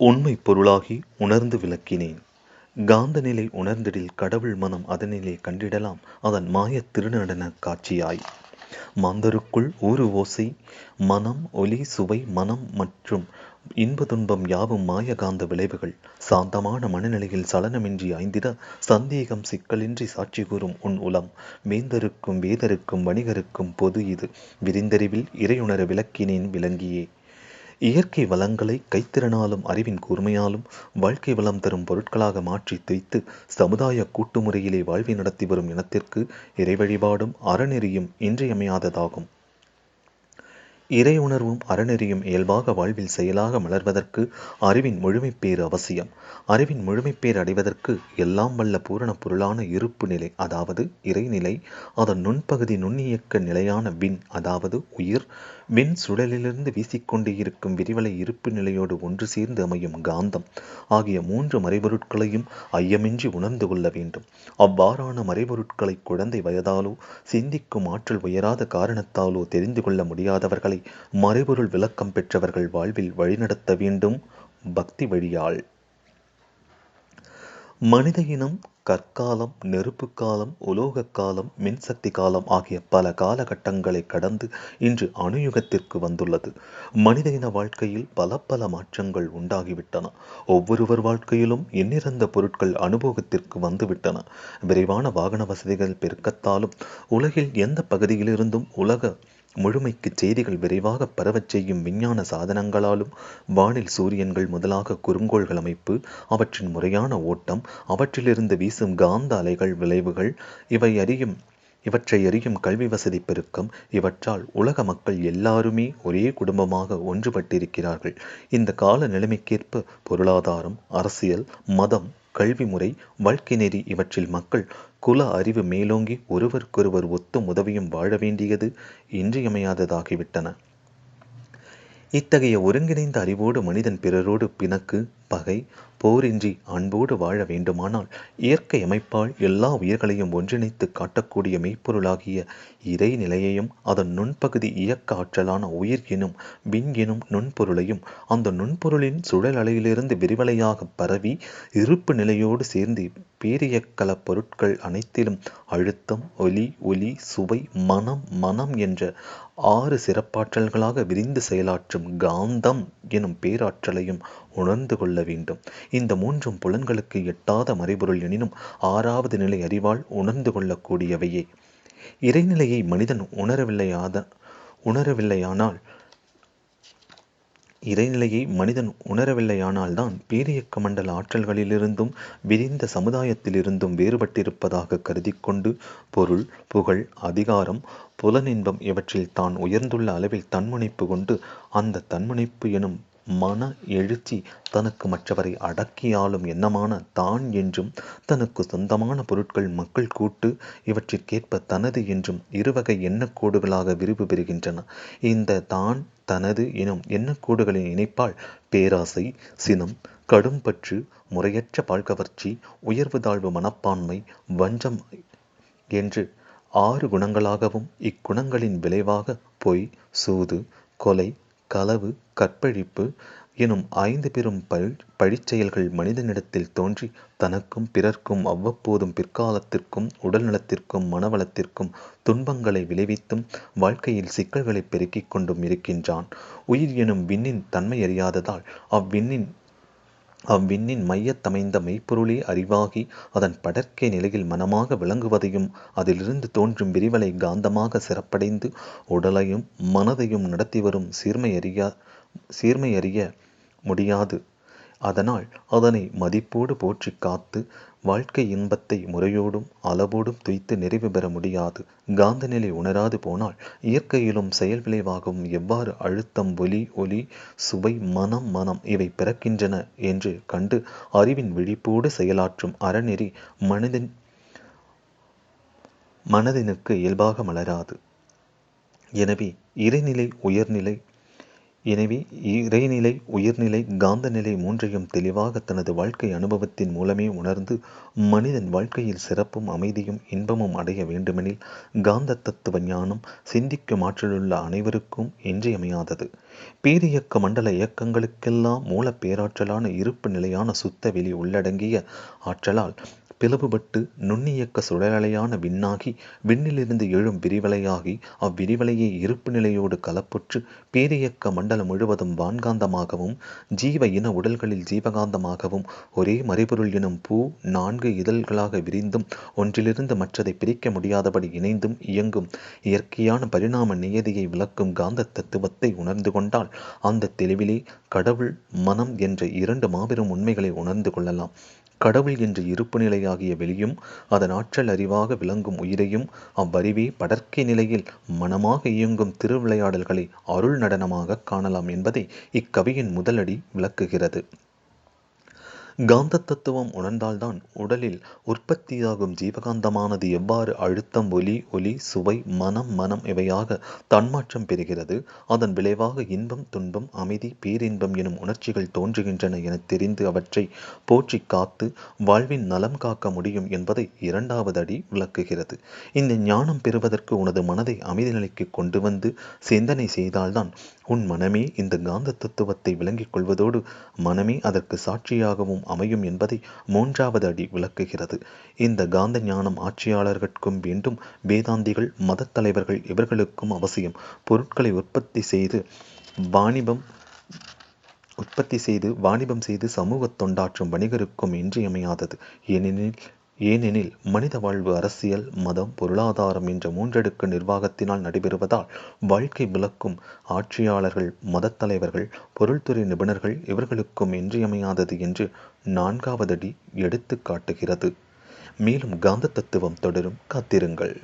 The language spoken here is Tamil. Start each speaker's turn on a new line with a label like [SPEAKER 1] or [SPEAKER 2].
[SPEAKER 1] உண்மை பொருளாகி உணர்ந்து விளக்கினேன். காந்த நிலை உணர்ந்திடில் கடவுள் மனம் அதனிலே கண்டிடலாம் அதன் மாய திருநடன காட்சியாய். மாந்தருக்குள் ஊறு ஓசை மனம் ஒலி சுவை மனம் மற்றும் இன்ப துன்பம் யாவும் மாய காந்த விளைவுகள். சாந்தமான மனநிலையில் சலனமின்றி ஆய்ந்திட சந்தேகம் சிக்கலின்றி சாட்சி கூறும் உன் உலம் வேந்தருக்கும் வேதருக்கும் வணிகருக்கும் பொது இது விரிந்தறிவில் இறையுணர விளக்கினேன் விளங்கியே. இயற்கை வளங்களை கைத்திறனாலும் அறிவின் கூர்மையாலும் வாழ்க்கை வளம் தரும் பொருட்களாக மாற்றி திரித்து சமுதாய கூட்டு முறையிலே வாழ்வை நடத்தி வரும் இனத்திற்கு இறைவழிபாடும் அறநெறியும் இன்றியமையாததாகும். இறை உணர்வும் அறநெறியும் இயல்பாக வாழ்வில் செயலாக மலர்வதற்கு அறிவின் முழுமைப்பேறு அவசியம். அறிவின் முழுமைப்பேறு அடைவதற்கு எல்லாம் வல்ல பூரண பொருளான இருப்பு நிலை அதாவது இறைநிலை அதன் நுண்பகுதி நுண்ணியக்க நிலையான விண் அதாவது உயிர் விண் சுழலிலிருந்து வீசிக்கொண்டே இருக்கும் விரிவலை இருப்பு நிலையோடு ஒன்று சேர்ந்து அமையும் காந்தம் ஆகிய மூன்று மறைபொருட்களையும் ஐயமின்றி உணர்ந்து கொள்ள வேண்டும். அவ்வாறான மறைபொருட்களை குழந்தை வயதாலோ சிந்திக்கும் ஆற்றல் உயராத காரணத்தாலோ தெரிந்து கொள்ள முடியாதவர்களை மறைபொருள் விளக்கம் பெற்றவர்கள் வாழ்வில் வழிநடத்த வேண்டும் பக்தி வழியால். மனித இனம் கற்காலம் நெருப்பு காலம் உலோக காலம் மின்சக்தி காலம் ஆகிய பல காலகட்டங்களை கடந்து இன்று அணுயுகத்திற்கு வந்துள்ளது. மனித இன வாழ்க்கையில் பல பல மாற்றங்கள் உண்டாகிவிட்டன. ஒவ்வொருவர் வாழ்க்கையிலும் எண்ணிறந்த பொருட்கள் அனுபவத்திற்கு வந்துவிட்டன. விரைவான வாகன வசதிகள் பெருக்கத்தாலும் உலகில் எந்த பகுதியிலிருந்தும் உலக முழுமைக்குச் செய்திகள் விரைவாக பரவச் செய்யும் விஞ்ஞான சாதனங்களாலும் வானில் சூரியன்கள் முதலாக குறுங்கோள்கள் அமைப்பு அவற்றின் முறையான ஓட்டம் அவற்றிலிருந்து வீசும் காந்த அலைகள் விளைவுகள் இவை அறியும் இவற்றை அறியும் கல்வி வசதி பெருக்கம் இவற்றால் உலக மக்கள் எல்லாருமே ஒரே குடும்பமாக ஒன்றுபட்டிருக்கிறார்கள். இந்த கால நிலைமைக்கேற்ப பொருளாதாரம் அரசியல் மதம் கல்வி முறை வாழ்க்கை நெறி இவற்றில் மக்கள் குல அறிவு மேலோங்கி ஒருவருக்கொருவர் ஒத்தும் உதவியும் வாழ வேண்டியது இன்றியமையாததாகிவிட்டன. இத்தகைய ஒருங்கிணைந்த அறிவோடு மனிதன் பிறரோடு பிணக்கு பகை போரின்றி அன்போடு வாழ வேண்டுமானால் இயற்கை அமைப்பால் எல்லா உயிர்களையும் ஒன்றிணைத்து காட்டக்கூடிய மெய்ப்பொருளாகிய இறைநிலையையும் அதன் நுண்பகுதி இயக்க ஆற்றலான உயிர் எனும் விண் எனும் நுண்பொருளையும் அந்த நுண்பொருளின் சுழல் அலையிலிருந்து விரிவலையாக பரவி இருப்பு நிலையோடு சேர்ந்து பேரியக்கல பொருட்கள் அனைத்திலும் அழுத்தம் ஒலி ஒலி சுவை மனம் மனம் என்ற ஆறு சிறப்பாற்றல்களாக விரிந்து செயலாற்றும் காந்தம் எனும் பேராற்றலையும் உணர்ந்து கொள்ள வேண்டும். இந்த மூன்றும் புலன்களுக்கு எட்டாத மறைபொருள் எனினும் ஆறாவது நிலை அறிவால் உணர்ந்து கொள்ளக்கூடியவையே இறைநிலையை மனிதன் உணரவில்லையாத உணரவில்லையானால் இறைநிலையை மனிதன் உணரவில்லையானால்தான் பேரியக்க மண்டல ஆற்றல்களிலிருந்தும் விரிந்த சமுதாயத்திலிருந்தும் வேறுபட்டிருப்பதாக கருதி கொண்டு பொருள் புகழ் அதிகாரம் புலனின்பம் இவற்றில் தான் உயர்ந்துள்ள அளவில் தன்முனைப்பு கொண்டு அந்த தன்முனைப்பு எனும் மன எழுச்சி தனக்கு மற்றவரை அடக்கியாலும் ஆளும் எண்ணமான தான் என்றும் தனக்கு சொந்தமான பொருட்கள் மக்கள் கூட்டு இவற்றிற்கேற்ப தனது என்றும் இருவகை எண்ணக்கோடுகளாக விரிவு பெறுகின்றன. இந்த தான் தனது எனும் எண்ணக்கோடுகளின் இணைப்பால் பேராசை சினம் கடும்பற்று முறையற்ற பால்கவர்ச்சி உயர்வு தாழ்வு மனப்பான்மை வஞ்சம் என்று ஆறு குணங்களாகவும் இக்குணங்களின் விளைவாக பொய் சூது கொலை களவு கற்பழிப்பு எனும் ஐந்து பெரும் பழிச்செயல்கள் மனிதனிடத்தில் தோன்றி தனக்கும் பிறர்க்கும் அவ்வப்போதும் பிற்காலத்திற்கும் உடல் நலத்திற்கும் மனவளத்திற்கும் துன்பங்களை விளைவித்தும் வாழ்க்கையில் சிக்கல்களை பெருக்கிக் கொண்டும் இருக்கின்றான். உயிர் எனும் விண்ணின் தன்மையறியாததால் அவ்விண்ணின் அவ்விண்ணின் மையத்தமைந்த மெய்ப்பொருளே அறிவாகி அதன் படற்கை நிலையில் மனமாக விளங்குவதையும் அதிலிருந்து தோன்றும் விரிவலை காந்தமாக சிறப்படைந்து உடலையும் மனதையும் நடத்திவரும் சீர்மையறிய முடியாது. அதனால் அதனை மதிப்போடு போற்றி காத்து வாழ்க்கை இன்பத்தை முறையோடும் அளவோடும் துய்த்து நிறைவு பெற முடியாது. காந்த நிலை உணராது போனால் இயற்கையிலும் செயல் விளைவாகவும் எவ்வாறு அழுத்தம் ஒலி ஒலி சுவை மனம் மனம் இவை பிறக்கின்றன என்று கண்டு அறிவின் விழிப்போடு செயலாற்றும் அறநெறி மனதினுக்கு இயல்பாக மலராது. எனவே இறைநிலை உயர்நிலை எனவே இறைநிலை உயிர்நிலை காந்த நிலை மூன்றையும் தெளிவாக தனது வாழ்க்கை அனுபவத்தின் மூலமே உணர்ந்து மனிதன் வாழ்க்கையில் சிறப்பும் அமைதியும் இன்பமும் அடைய வேண்டுமெனில் காந்த தத்துவ ஞானம் சிந்திக்கும் ஆற்றலுள்ள அனைவருக்கும் இன்றியமையாதது. பேரியக்க மண்டல இயக்கங்களுக்கெல்லாம் மூல பேராற்றலான இருப்பு நிலையான சுத்த வெளி உள்ளடங்கிய ஆற்றலால் பிளவுபட்டு நுண்ணியக்க சுழலலையான விண்ணாகி விண்ணிலிருந்து எழும் விரிவலையாகி அவ்விரிவலையை இருப்பு நிலையோடு கலப்புற்று பேரியக்க மண்டலம் முழுவதும் வான்காந்தமாகவும் ஜீவ இன உடல்களில் ஜீவகாந்தமாகவும் ஒரே மறைபொருள் எனும் பூ நான்கு இதழ்களாக விரிந்தும் ஒன்றிலிருந்து மற்றதை பிரிக்க முடியாதபடி இணைந்தும் இயங்கும் இயற்கையான பரிணாம நியதியை விளக்கும் காந்த தத்துவத்தை உணர்ந்து கொண்டால் அந்த தெளிவிலே கடவுள் மனம் என்ற இரண்டு மாபெரும் உண்மைகளை உணர்ந்து கொள்ளலாம். கடவுள் என்ற இருப்பு நிலையாகிய வெளியும் அதன் ஆற்றல் அறிவாக விளங்கும் உயிரையும் அவ்வறிவே படற்கை நிலையில் மனமாக இயங்கும் திருவிளையாடல்களை அருள் நடனமாக காணலாம் என்பதை இக்கவியின் முதலடி விளக்குகிறது. காந்த தத்துவம் உணர்ந்தால்தான் உடலில் உற்பத்தியாகும் ஜீவகாந்தமானது எவ்வாறு அழுத்தம் ஒலி ஒலி சுவை மனம் மனம் இவையாக தன்மாற்றம் பெறுகிறது. அதன் விளைவாக இன்பம் துன்பம் அமைதி பேரின்பம் எனும் உணர்ச்சிகள் தோன்றுகின்றன என தெரிந்து அவற்றை போற்றி காத்து வாழ்வின் நலம் காக்க முடியும் என்பதை இரண்டாவது அடி விளக்குகிறது. இந்த ஞானம் பெறுவதற்கு உனது மனதை அமைதி நிலைக்கு கொண்டு வந்து சிந்தனை செய்தால்தான் உன் மனமே இந்த காந்த தத்துவத்தை விளங்கிக் கொள்வதோடு மனமே அதற்கு சாட்சியாகவும் அமையும் என்பதை மூன்றாவது அடி விளக்குகிறது. இந்த காந்த ஞானம் ஆட்சியாளர்களுக்கும் வேண்டும். வேதாந்திகள் மத தலைவர்கள் இவர்களுக்கும் அவசியம். பொருட்களை உற்பத்தி செய்து வாணிபம் உற்பத்தி செய்து வாணிபம் செய்து சமூக தொண்டாற்றும் வணிகருக்கும் இன்றியமையாதது. ஏனெனில் ஏனெனில் மனித வாழ்வு அரசியல் மதம் பொருளாதாரம் என்ற மூன்றடுக்கு நிர்வாகத்தினால் நடைபெறுவதால் வாழ்க்கை விளக்கும் ஆட்சியாளர்கள் மதத் தலைவர்கள் பொருள்துறை நிபுணர்கள் இவர்களுக்கும் இன்றியமையாதது என்று நான்காவதடி எடுத்து காட்டுகிறது. மேலும் காந்த தத்துவம் தொடரும். காத்திருங்கள்.